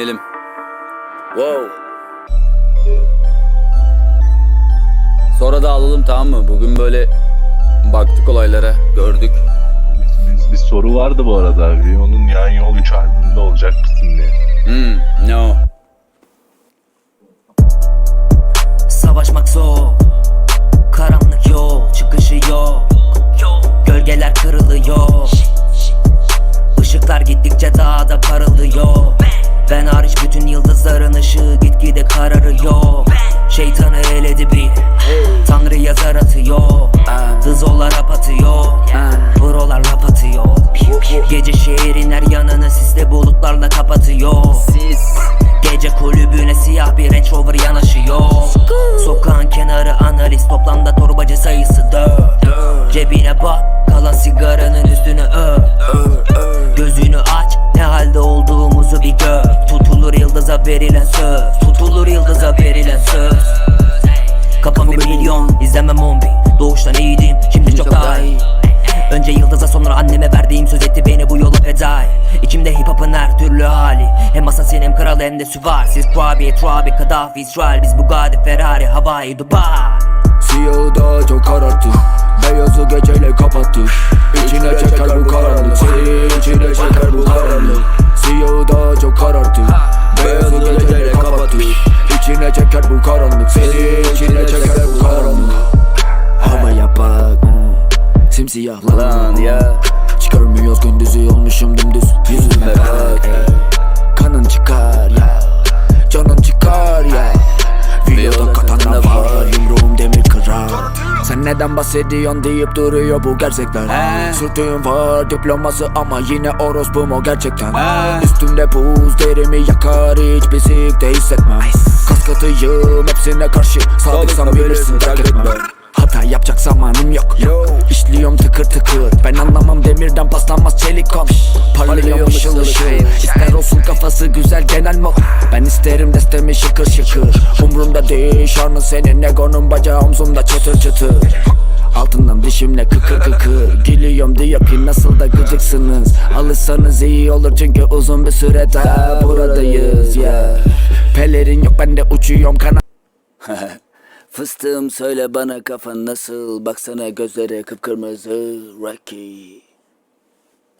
dinleyelim. Wow. Sonra da alalım tamam mı? Bugün böyle baktık olaylara, gördük. Biz, bir soru vardı bu arada. Rio'nun yan yol 3 albümünde olacak mısın diye. Hmm, ne o? Savaşmak zor Karanlık yol çıkışı yok Gölgeler kırılıyor Işıklar gittikçe daha da parıldıyor Ben hariç bütün yıldızların ışığı gitgide kararıyor. Şeytanı eledi bir Tanrı yazar atıyor. Hızollar rap atıyor. Brolar laf atıyor. Gece şehrin her yanını sisli bulutlarla kapatıyor. Gece kulübüne siyah bir Range Rover yanaşıyor verilen söz. Tutulur yıldıza verilen söz. Kafam bir milyon izlemem on bin. Doğuştan iyiydim şimdi çok daha iyi. Önce yıldıza sonra anneme verdiğim söz etti beni bu yola feda İçimde hip hop'un her türlü hali. Hem assassin hem kralı hem de süvar Siz Trabi, Trabi, Kaddafi, İsrail. Biz Bugatti, Ferrari, Hawaii, Dubai. Siyahı daha çok kararttı. Beyazı geceyle kapattı. İçine çeker bu karanlık Seni içine çeker bu karanlık Havaya bak hmm. Simsiyah Lan ya. Çıkarmıyoruz gündüzü olmuşum dümdüz Yüzüme Sen neden bahsediyorsun deyip duruyor bu gerçekler? He. Sürtüğüm var diploması ama yine orospum o gerçekten. He. Üstümde buz derimi yakar hiçbir sikte hissetmem Kas katıyım hepsine karşı Sadıksam bilirsin terk etmem Hata yapacak zamanım yok. İşliyorum tıkır tıkır. Ben anlamam demirden paslanmaz çelik kom Parlıyorum ışıl ışıl İster olsun kafası güzel genel mo Ben isterim destemi şıkır şıkır. Umrumda değil şarnın senin Egonun. Bacağı omzumda çıtır çıtır. Altından dişimle kıkır kıkır. Gülüyorum diyor ki nasıl da gıcıksınız? Alırsanız iyi olur çünkü uzun bir süre daha buradayız yeah. Pelerin yok ben de uçuyorum kanat Fıstığım söyle bana kafan nasıl? Baksana gözleri kıpkırmızı Rocky.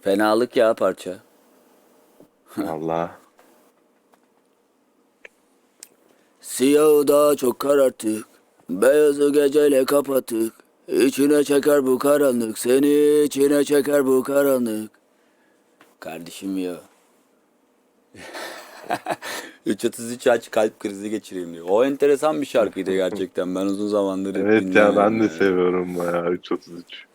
Fenalık ya parça. Allah. Siyahı daha çok kararttık Beyazı geceyle kapattık. İçine çeker bu karanlık Seni içine çeker bu karanlık. Kardeşim ya 333 aç kalp krizi geçireyim diyor. O enteresan bir şarkıydı gerçekten. Ben uzun zamandır Evet ya ben de yani. seviyorum bayağı 333.